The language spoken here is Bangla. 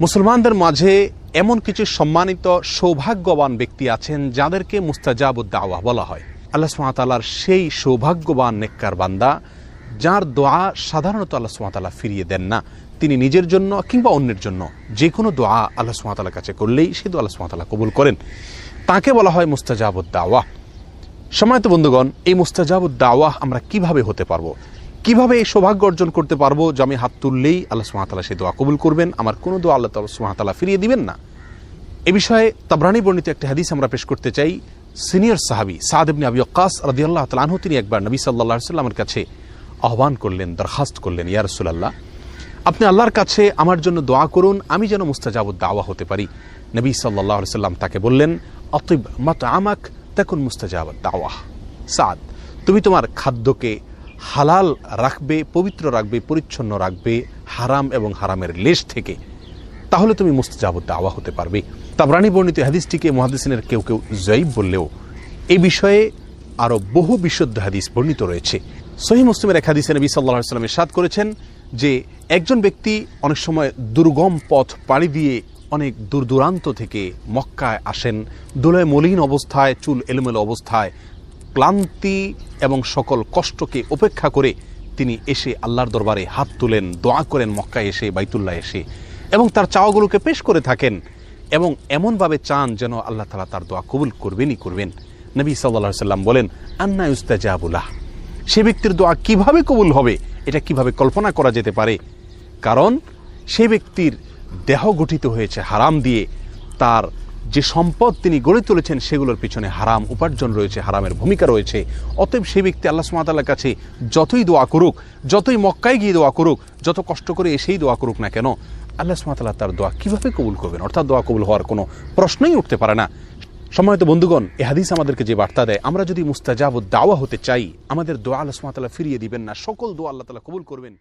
মুসলমানদের মাঝে এমন কিছু সম্মানিত সৌভাগ্যবান ব্যক্তি আছেন যাদেরকে মুস্তাজাবুদ্দাওয়া বলা হয়। আল্লাহ সুমাতালার সেই সৌভাগ্যবান নেককার বান্দা, যার দোয়া সাধারণত আল্লাহ সুমাতালা ফিরিয়ে দেন না। তিনি নিজের জন্য কিংবা অন্যের জন্য যে কোনো দোয়া আল্লাহ সুমাতালার কাছে করলেই সে দোয়া আল্লাহ সুমাতালা কবুল করেন। তাকে বলা হয় মুস্তাজাবুদ্দাওয়া। সময়ত বন্ধুগণ, এই মুস্তাজাবুদ্দাওয়া আমরা কীভাবে হতে পারব? কীভাবে এই সৌভাগ্য অর্জন করতে পারব যে আমি হাত তুললেই আল্লাহ সুমাতালা সেই দোয়া কবুল করবেন? আমার কোনো দোয়া আল্লাহ সুমাতালা ফিরিয়ে দিবেন না। এ বিষয়ে তাবরানি বর্ণিত একটা হাদিস আমরা পেশ করতে চাই। সিনিয়র সাহাবি সাদ ইবনে আবি অকাস রাদিয়াল্লাহু তাআলা আনহু, তিনি একবার নবী আলাইহি সাল্লামের কাছে আহ্বান করলেন, দরখাস্ত করলেন, ইয়া আপনি আল্লাহর কাছে আমার জন্য দোয়া করুন, আমি যেন মুস্তাজাবুদ দাওয়া হতে পারি। নবী আলাইহি সাল্লাম তাকে বললেন অতিব মাতআমাক, তাকুন মুস্তাজাবুদ দাওয়া। সাদ, তুমি তোমার খাদ্যকে হালাল রাখবে, পবিত্র রাখবে, পরিচ্ছন্ন রাখবে হারাম এবং হারামের লেশ থেকে, তাহলে তুমি মুস্তাজাবুদ দাওয়া হতে পারবে। তাবরানি বর্ণিত হাদিসটিকে মহাদিসিনের কেউ কেউ জয়ীব বললেও, এ বিষয়ে আরও বহু বিশুদ্ধ হাদিস বর্ণিত রয়েছে। সহি মুসলিমের এক হাদিসে নবী সাল্লাহ সাল্লামের সাদ করেছেন যে, একজন ব্যক্তি অনেক সময় দুর্গম পথ পাড়ি দিয়ে অনেক দূর দূরান্ত থেকে মক্কায় আসেন, দোলায় মলিন অবস্থায়, চুল এলোমেলো অবস্থায় ক্লান্তি এবং সকল কষ্টকে উপেক্ষা করে তিনি এসে আল্লাহর দরবারে হাত তুলেন, দোয়া করেন, মক্কায় এসে, বাইতুল্লাহ এসে। এবং তার চাওয়াগুলোকে পেশ করে থাকেন এবং এমনভাবে চান যেন আল্লাহ তালা তার দোয়া কবুল করবেনই করবেন। নবী সাল্লাহ সাল্লাম বলেন, আন্না ইস্তাজাবুল্লাহ সে ব্যক্তির দোয়া কীভাবে কবুল হবে, এটা কীভাবে কল্পনা করা যেতে পারে? কারণ সে ব্যক্তির দেহ গঠিত হয়েছে হারাম দিয়ে, তার যে সম্পদ তিনি গড়ে তুলেছেন সেগুলোর পিছনে হারাম উপার্জন রয়েছে, হারামের ভূমিকা রয়েছে। অতএব সেই ব্যক্তি আল্লাহ সুমাতাল্লার কাছে যতই দোয়া করুক, যতই মক্কায় গিয়ে দোয়া করুক, যত কষ্ট করে এসেই দোয়া করুক না কেন, আল্লাহ সুমাতাল্লাহ তার দোয়া কীভাবে কবুল করবেন? অর্থাৎ দোয়া কবুল হওয়ার কোনো প্রশ্নই উঠতে পারে না। সম্মানিত বন্ধুগণ, এ হাদিস আমাদেরকে যে বার্তা দেয়, আমরা যদি মুস্তাজাব দাওয়া হতে চাই, আমাদের দোয়া আল্লাহ সুমাতাল্লাহ ফিরিয়ে দিবেন না, সকল দোয়া আল্লাহ তালা কবুল করবেন।